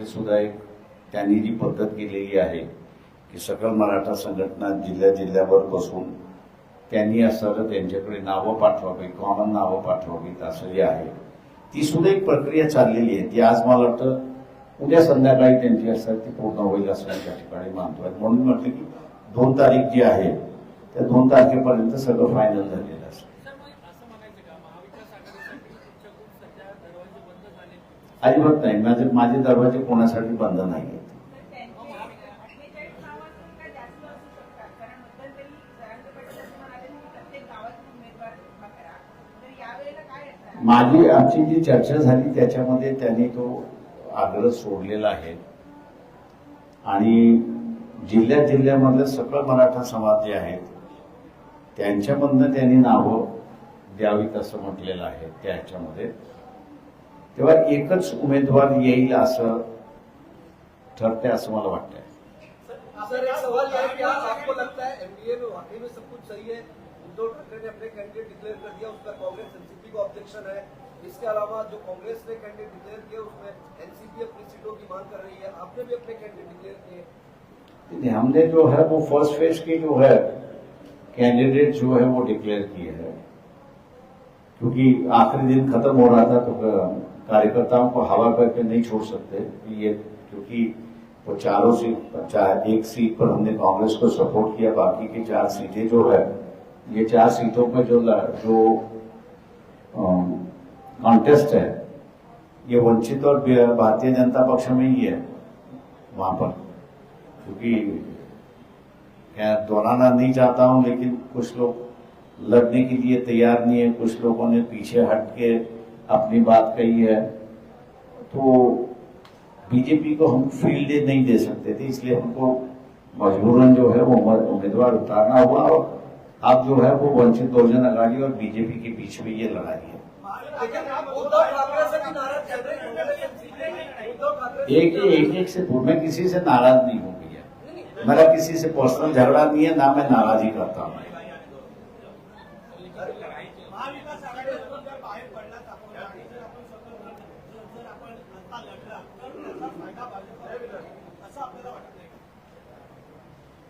त्यांच्याकडे सुद्धा एक त्यांनी जी पद्धत केलेली आहे की सकल मराठा संघटना जिल्ह्या जिल्ह्यावर बसून त्यांनी असं त्यांच्याकडे नावं पाठवावी कॉमन नावं पाठवावीत असं जे आहे ती सुद्धा एक प्रक्रिया चाललेली आहे. ती आज मला वाटतं उद्या संध्याकाळी त्यांची असतात ती पूर्ण होईल असं त्या ठिकाणी मानतोय. म्हणून म्हटलं की दोन तारीख जी आहे त्या दोन तारखेपर्यंत सगळं फायनल झालेलं अजिबात नाही. माझे माझे दरवाजे कोणासाठी बंद नाही आहेत माझी आमची जी चर्चा झाली त्याच्यामध्ये त्यांनी तो आग्रह सोडलेला आहे. आणि जिल्ह्या जिल्ह्यामधलं सगळं मराठा समाज जे आहेत त्यांच्यामधनं त्यांनी नावं द्यावीत असं म्हटलेलं आहे त्याच्यामध्ये. तेव्हा एकच उमेदवार येईल असं ठरते असं मला वाटतंय. सर एक सवाल यह है कि आपको लगता है एनडीए में वाकई में सब कुछ सही है. उद्धव ठाकरे ने अपने कैंडिडेट डिक्लेयर कर दिया उसका कांग्रेस एनसीपी को ऑब्जेक्शन है. इसके अलावा जो कांग्रेस ने कैंडिडेट डिक्लेयर किए उसमें एनसीपी अपनी सीटों की मांग कर रही है. आपने भी अपने कैंडिडेट डिक्लेयर किए हमने जो है वो फ़र्स्ट फ़ेज़ की जो है कैंडिडेट जो है वो डिक्लेयर किए हैं। क्योंकि आखिरी दिन खत्म हो रहा था तो कार्यकर्ताओं को हवा करके नहीं छोड़ सकते ये, क्योंकि वो चारों सीट चार, एक सीट पर हमने कांग्रेस को सपोर्ट किया, बाकी की चार सीटें जो है, ये चार सीटों पर जो जो कॉन्टेस्ट है, ये वंचित और भारतीय जनता पक्ष में ही है, वहाँ पर। क्योंकि मैं दोहराना नहीं चाहता हूँ, लेकिन कुछ लोग लड़ने के लिए तैयार नहीं है, कुछ लोगों ने पीछे हट के अपनी बात कही है तो बीजेपी को हम फ़ील्ड नहीं दे सकते थे, इसलिए हमको मजबूरन जो है वो उम्मीदवार उतारना हुआ और अब जो है वो वंचित बहुजन अघाड़ी और बीजेपी के बीच में ये लड़ाई है। एक एक एक से मैं किसी से नाराज़ नहीं हूँ भैया मेरा किसी से पर्सनल झगड़ा नहीं है, ना मैं नाराजी करता हूँ महाविकास आघाडीमधून जर बाहेर पडलात आपण आणि जर आपण स्वतः जर जर आपण आता लढला तर त्याचा फ़ायदा भाजपला होईल असं आपल्याला वाटतंय का? माझ्यानंतर ह्याचं उत्तर तुम्हाला दोन तारखेला मिळेल सर आपका कहना है कि आपने जो भी डिसाइड है वो दो तारीख को क्लियर होगी लेकिन महाविकास आघाड़ी के तीनों घटक दल तीन तारीख को जॉइंट प्रेस कॉन्फ्रेंस कर रहे हैं तो हम ये उम्मीद करें कि आप भी उस प्रेस कॉन्फ्रेंस में होंगे कि आपका स्टैंड अलग हो जाएगा दो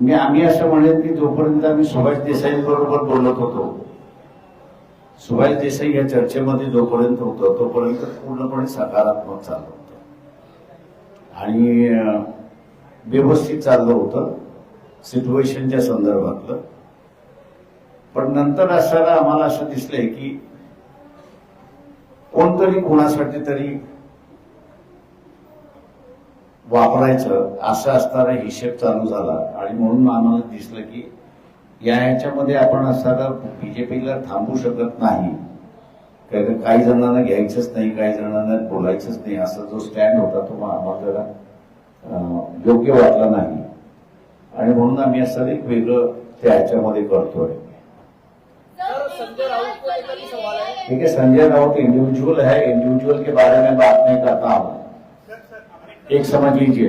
मी आम्ही असं म्हणेन की जोपर्यंत आम्ही सुभाष देसाई बरोबर बोलत होतो सुभाष देसाई या चर्चेमध्ये जोपर्यंत होतो तोपर्यंत पूर्णपणे सकारात्मक चाललं होत. आणि व्यवस्थित चाललं होतं सिच्युएशनच्या संदर्भातलं. पण नंतर असताना आम्हाला असं दिसलंय की कोणतरी कोणासाठी तरी वापरायचं असं असताना हिशेब चालू झाला. आणि म्हणून आम्हाला दिसलं की या ह्याच्यामध्ये आपण असताना बीजेपीला थांबू शकत नाही. कारण काही जणांना घ्यायचंच नाही काही जणांना बोलायचंच नाही. असा जो स्टँड होता तो आम्हाला योग्य वाटला नाही. आणि म्हणून आम्ही असं एक वेगळं त्या ह्याच्यामध्ये करतोय. है ठीक है संजय राउत इंडिविजुअल है इंडिविजुअल के बारे में बात नहीं करता हूं एक समझ लीजिए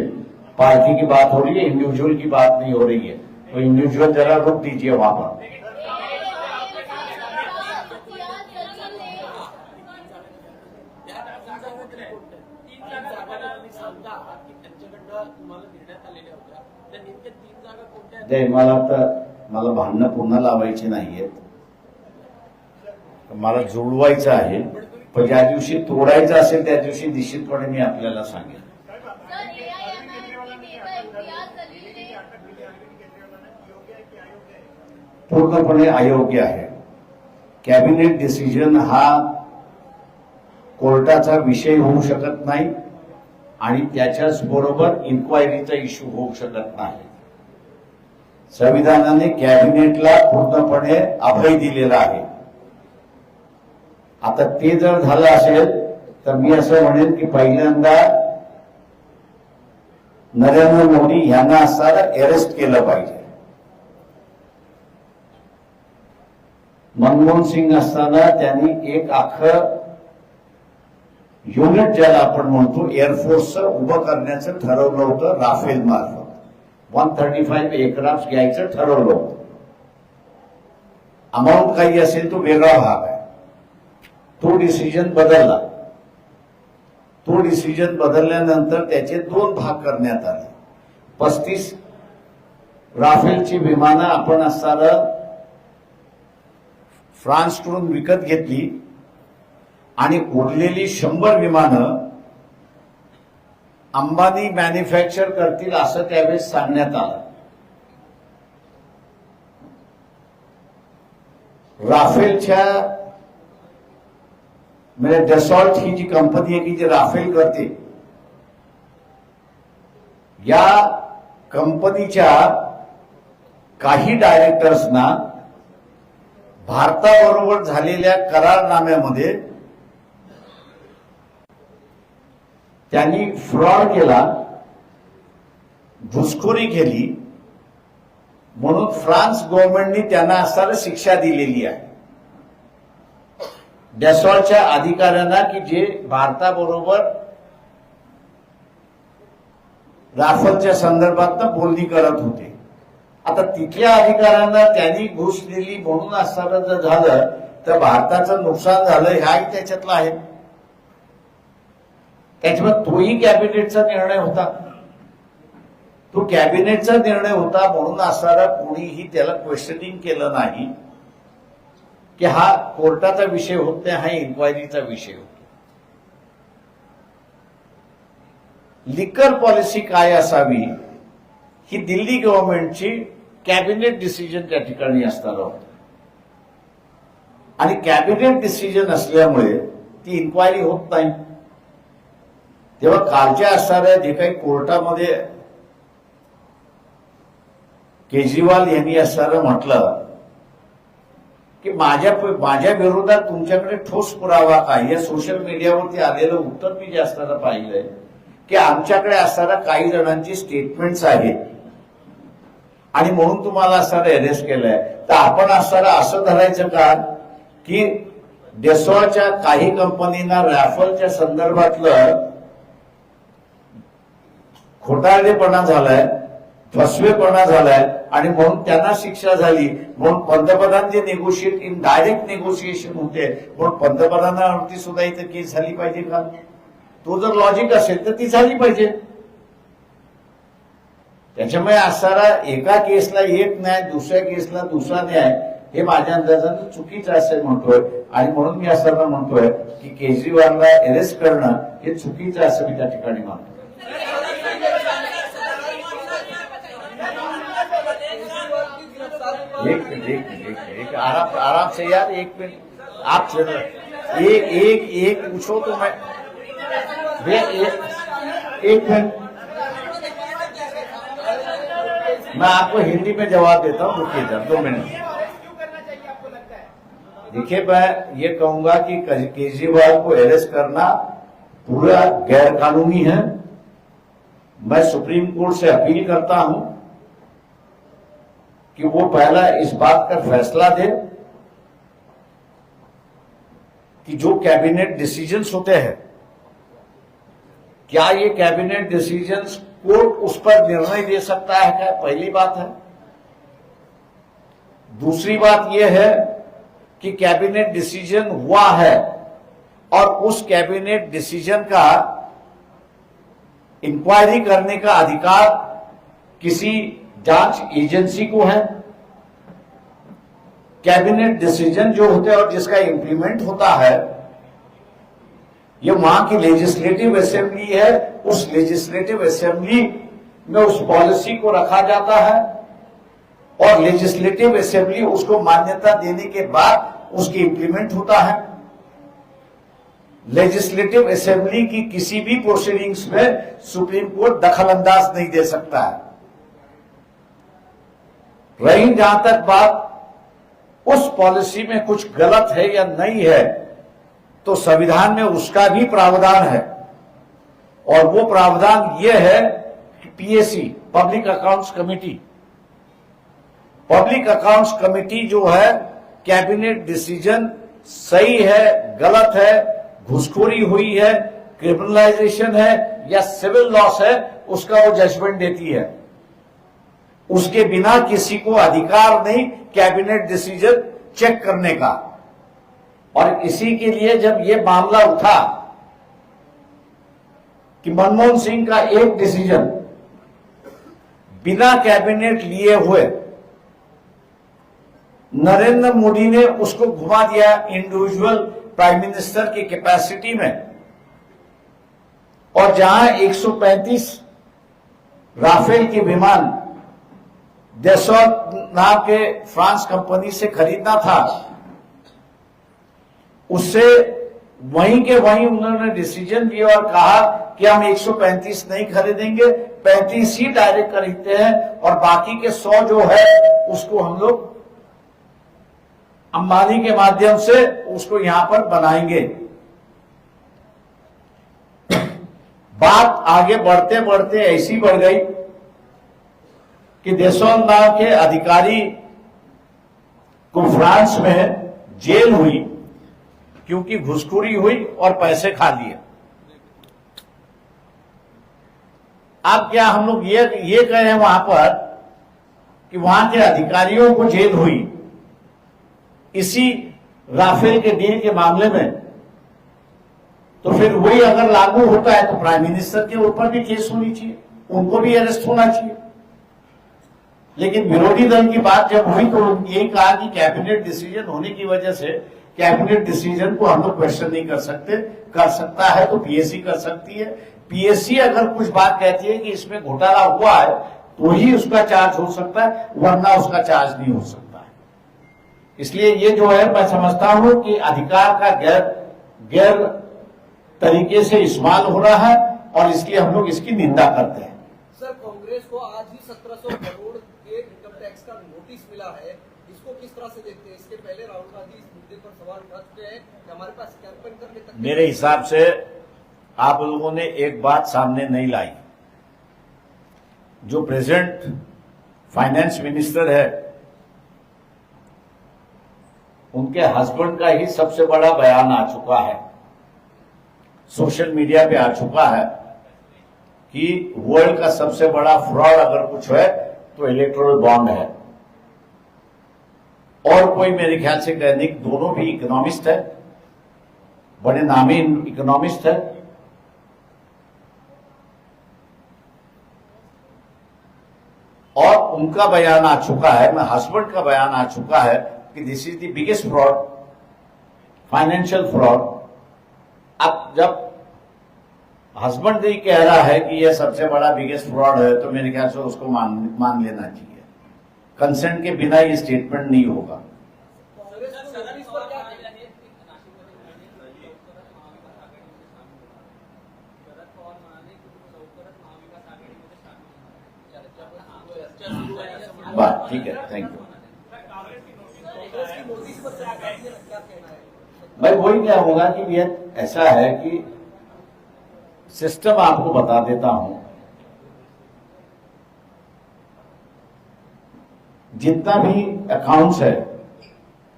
पार्टी की बात हो रही है इंडिविजुअल की बात नहीं हो रही है तो इंडिविजुअल जरा रुक दीजिए वहां पर। ते मला तर मला भांडणं पुन्हा लावायची नाहीयेत. मला जुळवायचं आहे पण ज्या दिवशी तोडायचं असेल त्या दिवशी निश्चितपणे मी आपल्याला सांगेन. पूर्णपणे अयोग्य आहे. कॅबिनेट डिसिजन हा कोर्टाचा विषय होऊ शकत नाही आणि त्याच्याच बरोबर इन्क्वायरीचा इश्यू होऊ शकत नाही. संविधानाने कॅबिनेटला पूर्णपणे अभय दिलेला आहे. आता ते जर झालं असेल तर मी असं म्हणेन की पहिल्यांदा नरेंद्र मोदी यांना असताना अरेस्ट केलं पाहिजे. मनमोहन सिंग असताना त्यांनी एक आख युनिट ज्याला आपण म्हणतो एअरफोर्सचं उभं करण्याचं ठरवलं होतं राफेल मार्फत. वन थर्टी फाईव्ह एअरक्राफ्ट घ्यायचं ठरवलं होतं. अमाऊंट काही असेल तो वेगळा भाग आहे. तो डिसिजन बदलला. तो डिसिजन बदलल्यानंतर त्याचे दोन भाग करण्यात आले. पस्तीस राफेलची विमानं आपण असताना फ्रान्सकडून विकत घेतली आणि उरलेली शंभर विमानं अंबानी मॅन्युफॅक्चर करतील असं त्यावेळेस सांगण्यात आलं. राफेलच्या म्हणजे डेसॉल्ट ही जी कंपनी आहे की जी राफेल करते या कंपनीच्या काही डायरेक्टर्सना भारताबरोबर झालेल्या करारनाम्यामध्ये त्यांनी फ्रॉड केला घुसखोरी केली म्हणून फ्रान्स गव्हर्नमेंटनी त्यांना असताना शिक्षा दिलेली आहे. डेसॉलच्या अधिकाऱ्यांना की जे भारताबरोबर राफेलच्या संदर्भात बोलणी करत होते. आता तिथल्या अधिकाऱ्यांना त्यांनी घुस दिली म्हणून असताना जर झालं तर भारताचं नुकसान झालं ह्याही त्याच्यातला आहे. त्याच्यामुळे तोही कॅबिनेटचा निर्णय होता. तो कॅबिनेटचा निर्णय होता म्हणून असणारा कोणीही त्याला क्वेश्चनिंग केलं नाही की हा कोर्टाचा विषय होत नाही हा इन्क्वायरीचा विषय होतो लिकर पॉलिसी काय असावी? ही दिल्ली गव्हर्नमेंटची कॅबिनेट डिसिजन त्या ठिकाणी असणार आहोत. आणि कॅबिनेट डिसिजन असल्यामुळे ती इन्क्वायरी होत नाही. तेव्हा कालच्या असणाऱ्या जे काही कोर्टामध्ये केजरीवाल यांनी असणारं म्हटलं की माझ्या माझ्या विरोधात तुमच्याकडे ठोस पुरावा काय या सोशल मीडियावरती आलेलं उत्तर मी जे असताना पाहिलंय की आमच्याकडे असणाऱ्या काही जणांची स्टेटमेंट्स आहेत आणि म्हणून तुम्हाला असणारा अरेस्ट केलंय. तर आपण असणारा असं धरायचं का? की डेसॉच्या काही कंपनीना रॅफलच्या संदर्भातलं खोटारडेपणा झालाय फसवेपणा झालाय आणि म्हणून त्यांना शिक्षा झाली. म्हणून पंतप्रधान जे नेगोशिएट इन डायरेक्ट नेगोशिएशन होते म्हणून पंतप्रधानावरती सुद्धा इथं केस झाली पाहिजे का? तो जर लॉजिक असेल तर ती झाली पाहिजे. त्याच्यामुळे असणारा एका केसला एक न्याय दुसऱ्या केसला दुसरा न्याय हे माझ्या अंदाजानं चुकीचं असं म्हणतोय. आणि म्हणून मी असताना म्हणतोय की केजरीवालला अरेस्ट करणं हे चुकीचं असं मी त्या ठिकाणी मानतो एक मिनट एक मिनट एक आराम आराम से यार एक मिनट. आप एक एक एक पूछो तो मैं. एक एक मिनट. मैं आपको हिंदी में जवाब देता हूँ रुकिए जरा दो मिनट। देखिए, मैं ये कहूँगा कि केजरीवाल को अरेस्ट करना पूरा गैर कानूनी है। मैं सुप्रीम कोर्ट से अपील करता हूँ कि वो पहला इस बात का फैसला दे कि जो कैबिनेट डिसीजंस होते हैं, क्या ये कैबिनेट डिसीजंस कोर्ट उस पर निर्णय दे सकता है, क्या पहली बात है? दूसरी बात यह है कि कैबिनेट डिसीज़न हुआ है और उस कैबिनेट डिसीज़न का इंक्वायरी करने का अधिकार किसी जाँच एजेंसी को है। कैबिनेट डिसीज़न जो होते हैं और जिसका इंप्लीमेंट होता है ये वहाँ की लेजिस्लेटिव असेंबली है, उस लेजिस्लेटिव असेंबली में उस पॉलिसी को रखा जाता है और लेजिस्लेटिव असेंबली उसको मान्यता देने के बाद उसकी इंप्लीमेंट होता है। लेजिस्लेटिव असेंबली की किसी भी प्रोसीडिंग्स में सुप्रीम कोर्ट दखल अंदाज नहीं दे सकता है। रही जहाँ तक बात, उस पॉलिसी में कुछ गलत है या नहीं है तो संविधान में उसका भी प्रावधान है। और वो प्रावधान ये है कि PAC public accounts committee public accounts committee जो है कैबिनेट डिसीज़न सही है, गलत है, घुसखोरी हुई है क्रिमिनलाइजेशन है या सिविल लॉस है, उसका वो जजमेंट देती है। उसके बिना किसी को अधिकार नहीं कैबिनेट डिसीज़न चेक करने का। और इसी के लिए जब ये मामला उठा कि मनमोहन सिंह का एक डिसीज़न बिना कैबिनेट लिए हुए नरेंद्र मोदी ने उसको घुमा दिया इंडिविजुअल प्राइम मिनिस्टर की कैपेसिटी में। और जहाँ 135 राफेल के विमान देशौत नाम के फ्रांस कंपनी से खरीदना था उससे वहीं के वहीं उन्होंने डिसीज़न दिया और कहा कि हम 135 नहीं खरीदेंगे 35 ही डायरेक्ट खरीदते हैं और बाकी के 100 जो है, उसको हम लोग अंबानी के माध्यम से उसको यहाँ पर बनाएँगे। बात आगे बढ़ते बढ़ते ऐसी बढ़ गई कि देशों के अधिकारी को फ्रांस में जेल हुई। क्योंकि घुसखोरी हुई और पैसे खा लिए। अब क्या हम लोग ये ये कह रहे हैं वहाँ पर कि वहाँ के अधिकारियों को जेल हुई। इसी राफेल के डील के मामले में तो फिर वही अगर लागू होता है तो प्राइम मिनिस्टर के ऊपर भी केस होनी चाहिए, उनको भी अरेस्ट होना चाहिए। लेकिन विरोधी दल की बात जब हुई तो यही कहा कि कैबिनेट डिसीज़न होने की वजह से कैबिनेट डिसीज़न को हम लोग क्वेश्चन नहीं कर सकते। कर सकता है तो पीएससी कर सकती है। पीएससी अगर कुछ बात कहती है कि इसमें घोटाला हुआ है तो ही उसका चार्ज हो सकता है, वरना उसका चार्ज नहीं हो सकता है। इसलिए ये जो है, मैं समझता हूँ कि अधिकार का गैर गैर तरीके से इस्तेमाल हो रहा है और इसलिए हम लोग इसकी निंदा करते हैं। सर, कांग्रेस को आज ही 1700 करोड़ के इनकम टैक्स का नोटिस मिला है। इसको किस तरह से देखते हैं? इसके पहले राहुल गांधी इस मुद्दे पर सवाल उठा चुके हैं कि हमारे पास कैंपेन करने तक मेरे हिसाब से आप लोगों ने एक बात सामने नहीं लाई। जो प्रेजेंट फाइनेंस मिनिस्टर है, उनके हस्बैंड का ही सबसे बड़ा बयान आ चुका है। सोशल मीडिया पे आ चुका है कि वर्ल्ड का सबसे बड़ा फ्रॉड अगर कुछ है तो इलेक्ट्रोल बॉन्ड है। और कोई मेरे ख्याल से दैनिक दोनों भी इकोनॉमिस्ट है, बड़े नामी इकोनॉमिस्ट है। और उनका बयान आ चुका है, मैं हस्बैंड का बयान आ चुका है कि this is the biggest fraud financial fraud अब जब हस्बैंड ही कह रहा है कि यह सबसे बड़ा बिगेस्ट फ्रॉड है तो मेरे ख्याल से उसको मान मान लेना चाहिए। कंसेंट के बिना ये स्टेटमेंट नहीं होगा। बात, ठीक है थैंक यू भाई वही क्या होगा कि ये ऐसा है कि सिस्टम आपको बता देता हूँ जितना भी अकाउंट्स है,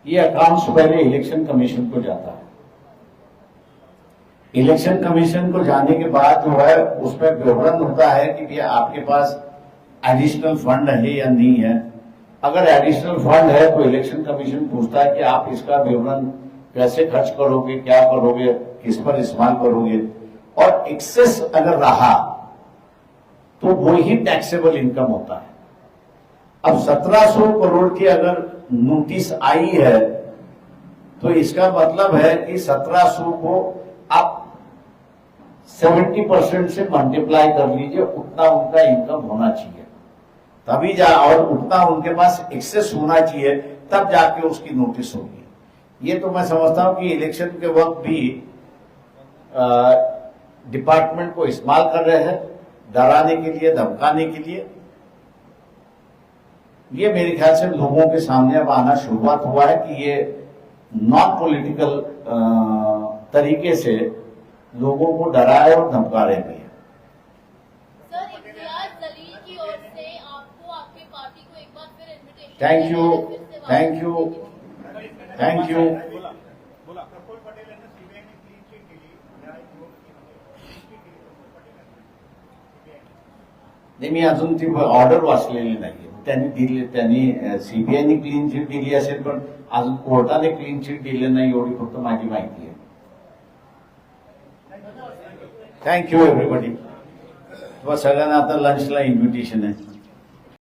ये अकाउंट्स पहले इलेक्शन कमीशन को जाता है। इलेक्शन कमीशन को जाने के बाद जो है, उसमें विवरण होता है कि भैया आपके पास एडिशनल फंड है या नहीं है। अगर एडिशनल फंड है तो इलेक्शन कमीशन पूछता है कि आप इसका विवरण कैसे खर्च करोगे, क्या करोगे, किस पर इस्तेमाल करोगे। और एक्सेस अगर रहा तो वो ही टैक्सेबल इनकम होता है। अब 1700 करोड़ की अगर नोटिस आई है तो इसका मतलब है कि 1700 को आप 70 परसेंट से मल्टीप्लाई कर लीजिए, उतना उनका इनकम होना चाहिए। तभी जा और उतना उनके पास एक्सेस होना चाहिए, तब जाके उसकी नोटिस होगी। ये तो मैं समझता हूँ कि इलेक्शन के वक्त भी डिपार्टमेंट को इस्तेमाल कर रहे हैं, डराने के लिए, धमकाने के लिए। ये मेरे ख्याल से लोगों के सामने अब आना शुरुआत हुआ है कि ये नॉन पॉलिटिकल तरीके से लोगों को डराए और धमका रहे हैं। सर इम्तियाज़ जलील की ओर से आपको आपके पार्टी को एक बार फिर invitation thank you thank you thank you नाही मी अजून ती ऑर्डर वाचलेली नाही त्यांनी दिली त्यांनी सीबीआयने क्लीन चिट दिली असेल पण अजून कोर्टाने क्लीन चिट दिली नाही एवढी फक्त माझी माहिती आहे. थँक्यू एव्हरीबडी तुम्हाला सगळ्यांना आता लंचला इन्व्हिटेशन आहे.